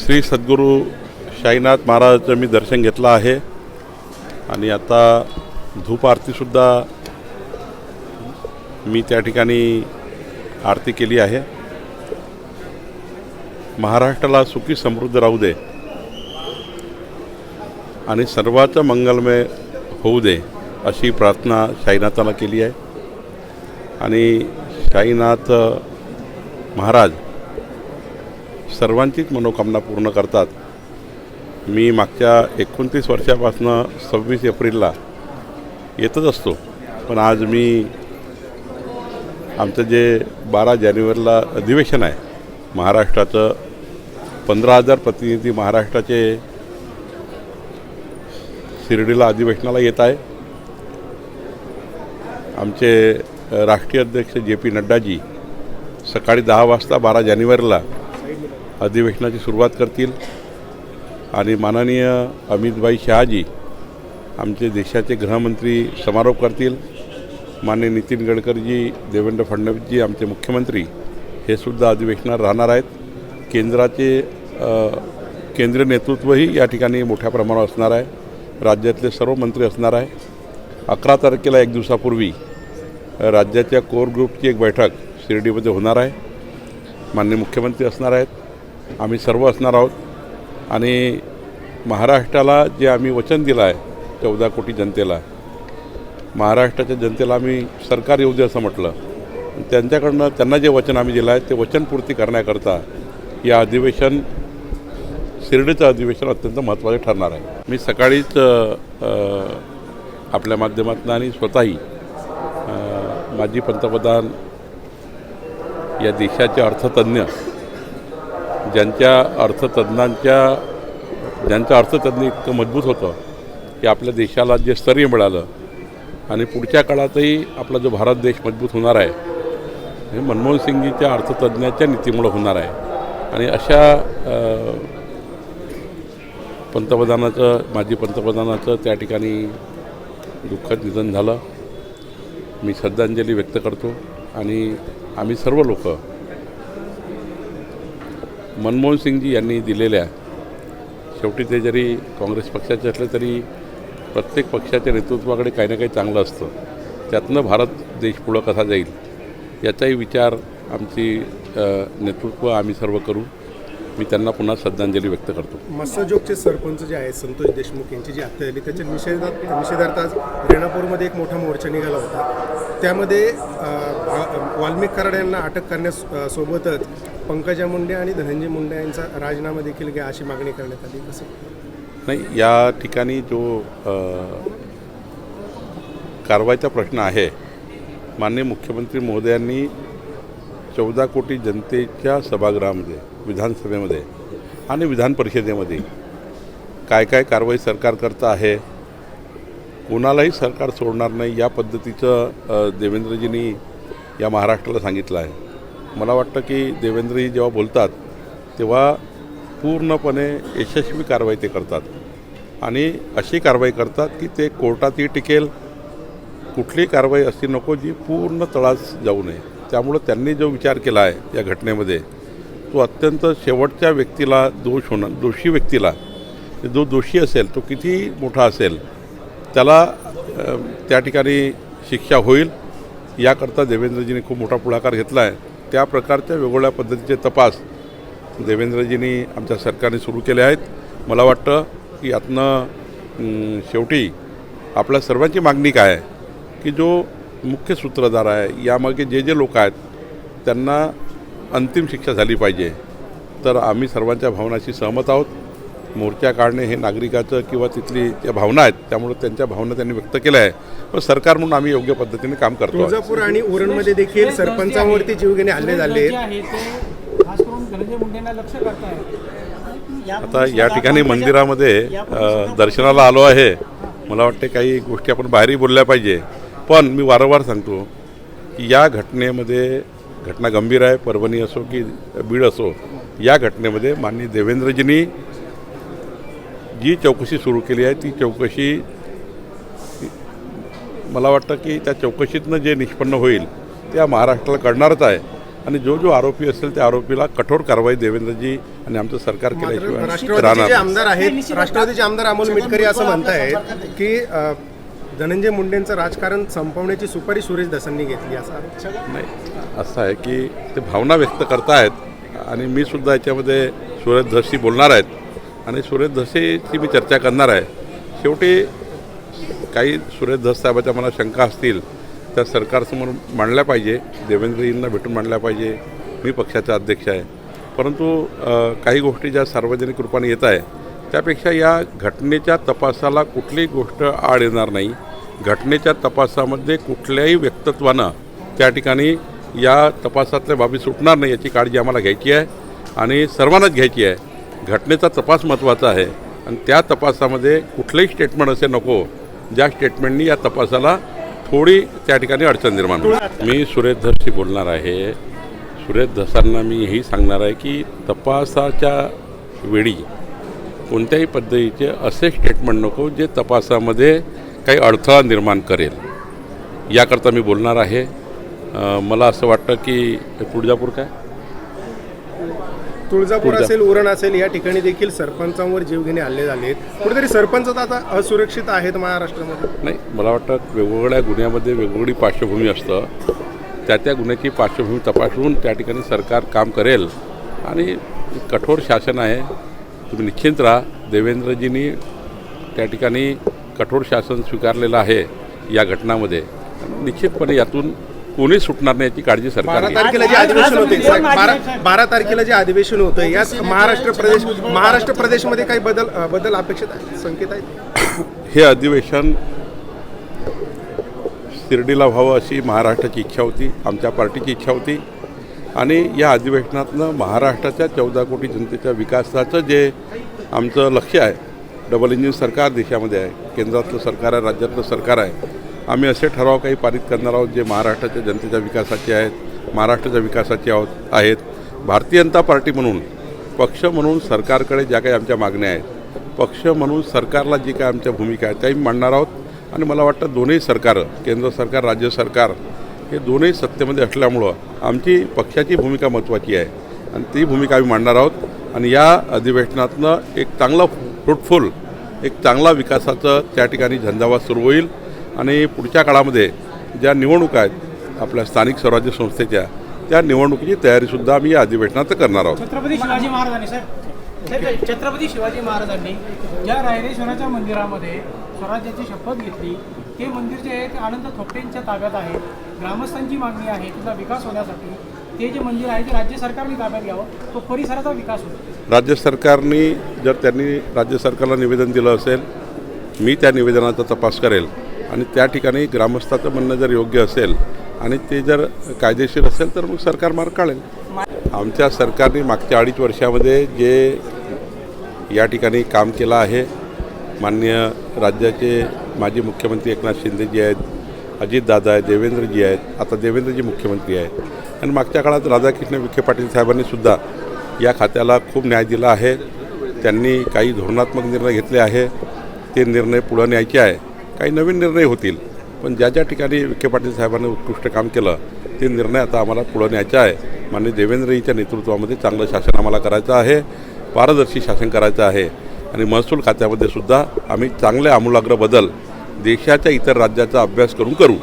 श्री सद्गुरू साईनाथ महाराजाचं मी दर्शन घेतलं आहे. आणि आता धूप आरतीसुद्धा मी त्या ठिकाणी आरती केली आहे. महाराष्ट्राला सुखी समृद्ध राहू दे. आणि सर्वाचं मंगलमय होऊ दे अशी प्रार्थना साईनाथाला केली आहे. आणि साईनाथ महाराज सर्वांचीच मनोकामना पूर्ण करतात. मी मागच्या एकोणतीस वर्षापासून सव्वीस एप्रिलला येतच असतो. पण आज मी आमचं जे बारा जानेवारीला अधिवेशन आहे महाराष्ट्राचं पंधरा हजार प्रतिनिधी महाराष्ट्राचे शिर्डीला अधिवेशनाला येत आहे. आमचे राष्ट्रीय अध्यक्ष जे पी नड्डाजी सकाळी दहा वाजता बारा जानेवारीला अधिवेशनाची सुरुवात करतील. आणि माननीय अमितभाई शहाजी आमचे देशाचे गृहमंत्री समारोप करतील. माननीय नितीन गडकरीजी देवेंद्र फडणवीसजी आमचे मुख्यमंत्री हे सुद्धा अधिवेशनात राहणार आहेत. केंद्राचे केंद्रीय नेतृत्वही या ठिकाणी मोठ्या प्रमाणावर असणार आहे. राज्यातले सर्व मंत्री असणार आहे. अकरा तारखेला एक दिवसापूर्वी राज्याच्या कोर ग्रुपची एक बैठक शिर्डीमध्ये होणार आहे. माननीय मुख्यमंत्री असणार आहेत. आम्ही सर्व असणार आहोत. आणि महाराष्ट्राला जे आम्ही वचन दिलं आहे चौदा कोटी जनतेला महाराष्ट्राच्या जनतेला आम्ही सरकार येऊ दे असं म्हटलं. त्यांच्याकडनं त्यांना जे वचन आम्ही दिलं आहे ते वचनपूर्ती करण्याकरता या अधिवेशन शिर्डीचं अधिवेशन अत्यंत महत्त्वाचे ठरणार आहे. मी सकाळीच आपल्या माध्यमातून आणि स्वतःही माजी पंतप्रधान या देशाचे अर्थतज्ञ ज्यांच्या अर्थतज्ञांच्या ज्यांचं अर्थतज्ञ इतकं मजबूत होतं की आपल्या देशाला जे स्थैर्य मिळालं आणि पुढच्या काळातही आपला जो भारत देश मजबूत होणार आहे हे मनमोहन सिंगजीच्या अर्थतज्ञाच्या नीतीमुळं होणार आहे. आणि अशा पंतप्रधानाचं माजी पंतप्रधानाचं त्या ठिकाणी दुःखद निधन झालं. मी श्रद्धांजली व्यक्त करतो आणि आम्ही सर्व लोक मनमोहन सिंगजी यांनी दिलेल्या शेवटी ते जरी काँग्रेस पक्षाचे असले तरी प्रत्येक पक्षाच्या नेतृत्वाकडे काही ना काही चांगलं असतं. त्यातनं भारत देश पुढं कसा जाईल याचाही विचार आमची नेतृत्व आम्ही सर्व करू. मी त्यांना पुन्हा श्रद्धांजली व्यक्त करतो. मस्साजोगचे सरपंच जे आहेत संतोष देशमुख यांची जी हत्या झाली त्याच्या निषेधात निषेधार्थ आज रेणापूरमध्ये एक मोठा मोर्चा निघाला होता. त्यामध्ये वाल्मिक कराड यांना अटक करण्यास सोबतच पंकजा मुंडे आणि धनंजय मुंडे यांचा राजीनामा देखील घ्या अशी मागणी करण्यात आली. कसं नाही या ठिकाणी जो कारवाईचा प्रश्न आहे माननीय मुख्यमंत्री महोदयांनी चौदा कोटी जनतेच्या सभागृहामध्ये विधानसभेमध्ये आणि विधान परिषदेमध्ये काय काय कारवाई सरकार करतं आहे कोणालाही सरकार सोडणार नाही या पद्धतीचं देवेंद्रजींनी या महाराष्ट्राला सांगितलं आहे. मला वाटतं की देवेंद्रजी जेव्हा बोलतात तेव्हा पूर्णपणे यशस्वी कारवाई ते करतात. आणि अशी कारवाई करतात की ते कोर्टातही टिकेल कुठली कारवाई अशी नको जी पूर्ण तळास जाऊ नये. त्यामुळं त्यांनी जो विचार केला आहे या घटनेमध्ये तो अत्यंत शेवटच्या व्यक्तीला दोष होणं दोषी व्यक्तीला जो दोषी असेल तो किती मोठा असेल त्याला त्या ठिकाणी शिक्षा होईल. याकरता देवेंद्रजींनी खूप मोठा पुढाकार घेतला आहे त्या प्रकारच्या वेगवेगळ्या पद्धतीचे तपास देवेंद्रजींनी आमच्या सरकारने सुरू केले आहेत. मला वाटतं की यातनं शेवटी आपल्या सर्वांची मागणी काय आहे? की जो मुख्य सूत्रधार आहे यामागे जे जे लोक आहेत त्यांना अंतिम शिक्षा झाली पाहिजे. तर आम्ही सर्वांच्या भावनाशी सहमत आहोत. मोर्चा काढणे हे नागरिकाचं किंवा तिथली ज्या भावना आहेत त्यामुळे त्यांच्या भावना त्यांनी व्यक्त केल्या आहे पण सरकार म्हणून आम्ही योग्य पद्धतीने काम करतो. तुळजापूर आणि उरणमध्ये देखील सरपंचांवरती जीवघेणे हल्ले झाले आता या ठिकाणी मंदिरामध्ये दर्शनाला आलो आहे. मला वाटते काही गोष्टी आपण बाहेरही बोलल्या पाहिजे. पण मी वारंवार सांगतो की या घटनेमध्ये घटना गंभीर आहे परभणी असो की बीड असो या घटनेमध्ये माननीय देवेंद्रजींनी जी चौकशी सुरू केली आहे ती चौकशी मला वाटतं की त्या चौकशीतनं जे निष्पन्न होईल त्या महाराष्ट्राला कळणारच आहे. आणि जो जो आरोपी असेल त्या आरोपीला कठोर कारवाई देवेंद्रजी आणि आमचं सरकार केल्याशिवाय राष्ट्रवादीचे राहणार. आमदार आहेत राष्ट्रवादीचे आमदार अमोल मिटकरी असं म्हणतायत की धनंजय मुंडेंचं राजकारण संपवण्याची सुपारी सुरेश दसांनी घेतली असा नाही असं आहे की ते भावना व्यक्त करतायत आणि मी सुद्धा याच्यामध्ये सुरेश धसशी बोलणार आहेत. आणि सुरेश धसेची मी चर्चा करणार आहे. शेवटी काही सुरेश धस साहेबाच्या मला शंका असतील त्या सरकारसमोर मांडल्या पाहिजे देवेंद्रजींना भेटून मांडल्या पाहिजे मी पक्षाचा अध्यक्ष आहे. परंतु काही गोष्टी ज्या सार्वजनिक रूपाने येत आहे त्यापेक्षा या घटनेच्या तपासाला कुठलीही गोष्ट आड येणार नाही. घटनेच्या तपासामध्ये कुठल्याही व्यक्तत्वानं त्या ठिकाणी या तपासातल्या बाबी सुटणार नाही याची काळजी आम्हाला घ्यायची आहे आणि सर्वांनाच घ्यायची आहे. घटनेचा तपास महत्त्वाचा आहे. आणि त्या तपासामध्ये कुठलंही स्टेटमेंट असे नको ज्या स्टेटमेंटनी या तपासाला थोडी त्या ठिकाणी अडचण निर्माण होईल. मी सुरेश धसशी बोलणार आहे. सुरेश धसांना मी हेही सांगणार आहे की तपासाच्या वेळी कोणत्याही पद्धतीचे असे स्टेटमेंट नको जे तपासामध्ये काही अडथळा निर्माण करेल. याकरता मी बोलणार आहे. मला असं वाटतं की तुळजापूर काय? तुळजापूर तुळजा- असेल उरण असेल या ठिकाणी देखील सरपंचांवर जीवघेणे हल्ले झाले कुठेतरी सरपंच तर आता असुरक्षित आहेत महाराष्ट्रामध्ये. नाही मला वाटतं वेगवेगळ्या गुन्ह्यामध्ये वेगवेगळी पार्श्वभूमी असतं. त्या त्या गुन्ह्याची पार्श्वभूमी तपासून त्या ठिकाणी सरकार काम करेल. आणि कठोर शासन आहे. तुम्ही निश्चिंत राहा. देवेंद्रजींनी त्या ठिकाणी कठोर शासन स्वीकारलेलं आहे या घटनामध्ये. निश्चितपणे यातून कोणी सुटणार नाही याची काळजी सरकार बारा तारखेला जे अधिवेशन होते साहेब, बारा बारा तारखेला जे अधिवेशन होतं यात महाराष्ट्र प्रदेश महाराष्ट्र प्रदेशमध्ये काही बदल अ, बदल अपेक्षित आहे संकेत आहेत? हे अधिवेशन शिर्डीला व्हावं अशी महाराष्ट्राची इच्छा होती आमच्या पार्टीची इच्छा होती. आणि या अधिवेशनातनं महाराष्ट्राच्या चौदा कोटी जनतेच्या विकासाचं जे आमचं लक्ष आहे डबल इंजिन सरकार देशामध्ये आहे केंद्रातलं सरकार आहे राज्यातलं सरकार आहे आम्ही असे ठराव काही पारित करणार आहोत जे महाराष्ट्राच्या जनतेच्या विकासाचे आहेत महाराष्ट्राच्या विकासाचे आहोत आहेत. भारतीय जनता पार्टी म्हणून पक्ष म्हणून सरकारकडे ज्या काही आमच्या मागण्या आहेत पक्ष म्हणून सरकारला जी काय आमच्या भूमिका आहे त्याही मांडणार आहोत. आणि मला वाटतं दोन्ही सरकारं केंद्र सरकार राज्य सरकार हे दोन्ही सत्तेमध्ये असल्यामुळं आमची पक्षाची भूमिका महत्त्वाची आहे. आणि ती भूमिका आम्ही मांडणार आहोत. आणि या अधिवेशनातनं एक चांगला फ्रुटफुल एक चांगला विकासाचं त्या ठिकाणी झंझावात सुरू होईल. आणि पुढच्या काळामध्ये ज्या निवडणुका आहेत आपल्या स्थानिक स्वराज्य संस्थेच्या त्या निवडणुकीची तयारीसुद्धा आम्ही या अधिवेशनात करणार आहोत. छत्रपती शिवाजी महाराजांनी साहेब छत्रपती शिवाजी महाराजांनी ज्या रायरेश्वराच्या मंदिरामध्ये स्वराज्याची शपथ घेतली ते मंदिर जे आहे ते आनंद थोपटेंच्या ताब्यात आहे. ग्रामस्थांची मागणी आहे तिथला विकास होण्यासाठी ते जे मंदिर आहे ते राज्य सरकारने ताब्यात घ्यावं तो परिसराचा विकास होतो राज्य सरकारने जर त्यांनी राज्य सरकारला निवेदन दिलं असेल मी त्या निवेदनाचा तपास करेल. आणि त्या ठिकाणी ग्रामस्थाचं म्हणणं जर योग्य असेल आणि ते जर कायदेशीर असेल तर मग सरकार मार्ग काढेल. आमच्या सरकारने मागच्या अडीच वर्षामध्ये जे या ठिकाणी काम केलं आहे माननीय राज्याचे माजी मुख्यमंत्री एकनाथ शिंदेजी आहेत अजितदादा आहेत देवेंद्रजी आहेत आता देवेंद्रजी मुख्यमंत्री आहेत. आणि मागच्या काळात राधाकृष्ण विखे पाटील साहेबांनी सुद्धा या खात्याला खूप न्याय दिला आहे. त्यांनी काही धोरणात्मक निर्णय घेतले आहे. ते निर्णय पुढं न्यायचे आहे. काही नवीन निर्णय होतील. पण ज्या ज्या ठिकाणी विखे पाटील साहेबांनी उत्कृष्ट काम केलं ते निर्णय आता आम्हाला पुढं न्यायचा आहे. माननीय देवेंद्रजीच्या नेतृत्वामध्ये चांगलं शासन आम्हाला करायचं आहे. पारदर्शी शासन करायचं आहे. आणि महसूल खात्यामध्ये सुद्धा आम्ही चांगले आमूलाग्र बदल देशाच्या इतर राज्याचा अभ्यास करून करू.